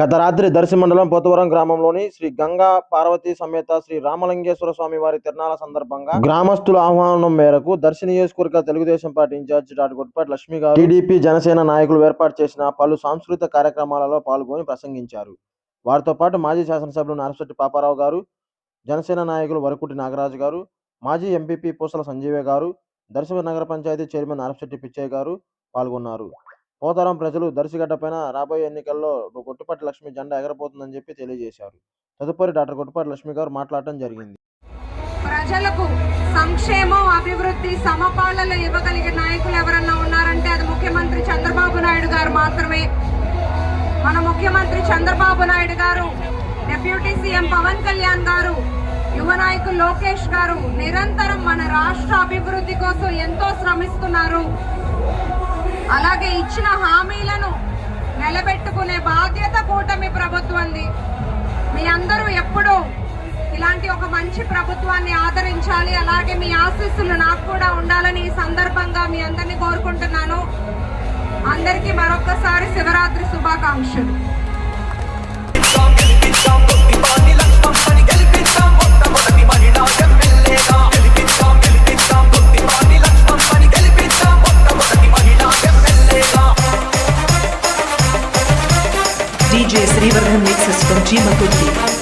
గత రాత్రి దర్శి మండలం పోతవరం గ్రామంలోని శ్రీ గంగా పార్వతి సమేత శ్రీ రామలింగేశ్వర స్వామి వారి తిరణాల సందర్భంగా గ్రామస్తుల ఆహ్వానం మేరకు దర్శి నియోజకవర్గ Telugu Desam party incharge doctor Kottipati Lakshmi గారు టీడీపీ జనసేన నాయకులు ఏర్పాటు చేసిన పలు సాంస్కృతిక కార్యక్రమాలలో పాల్గొని ప్రసంగించారు. వారితో పాటు మాజీ శాసనసభ్యులు నారశెట్టి పాపారావు గారు జనసేన నాయకులు వరకుటి నాగరాజు గారు మాజీ ఎంపీపీ పూసల సంజీవే గారు దర్శి నగర పంచాయతీ చైర్మన్ నారశెట్టి పిచ్చయ్య గారు పాల్గొన్నారు. పోతారం ప్రజలు దర్శిగడ్డపైన రాబోయే ఎన్నికల్లో కొట్టుపాటి లక్ష్మి జెండా ఎగరబోతుందని చెప్పి తెలియజేశారు. తదుపరి డాక్టర్ కొట్టుపాటి లక్ష్మి గారు మాట్లాడటం జరిగింది. ప్రజలకు సంక్షేమం అభివృద్ధి సమపాలన ఇవ్వగలిగే నాయకులు ఎవరన్నా ఉన్నారంటే అది ముఖ్యమంత్రి చంద్రబాబు నాయుడు గారు మాత్రమే. మన ముఖ్యమంత్రి చంద్రబాబు నాయుడు గారు డిప్యూటీ సీఎం పవన్ కళ్యాణ్ గారు యువ నాయకులు లోకేష్ గారు నిరంతరం మన రాష్ట్ర అభివృద్ధి కోసం ఎంతో శ్రమిస్తున్నారు. అలాగే ఇచ్చిన హామీలను నిలబెట్టుకునే బాధ్యత కూటమి ప్రభుత్వంది. మీ అందరూ ఎప్పుడూ ఇలాంటి ఒక మంచి ప్రభుత్వాన్ని ఆదరించాలి. అలాగే మీ ఆశీస్సులు నాకు కూడా ఉండాలని ఈ సందర్భంగా మీ అందరినీ కోరుకుంటున్నాను. అందరికీ మరొక్కసారి శివరాత్రి శుభాకాంక్షలు. DJ Srivarhan mixes from Jima Kurti.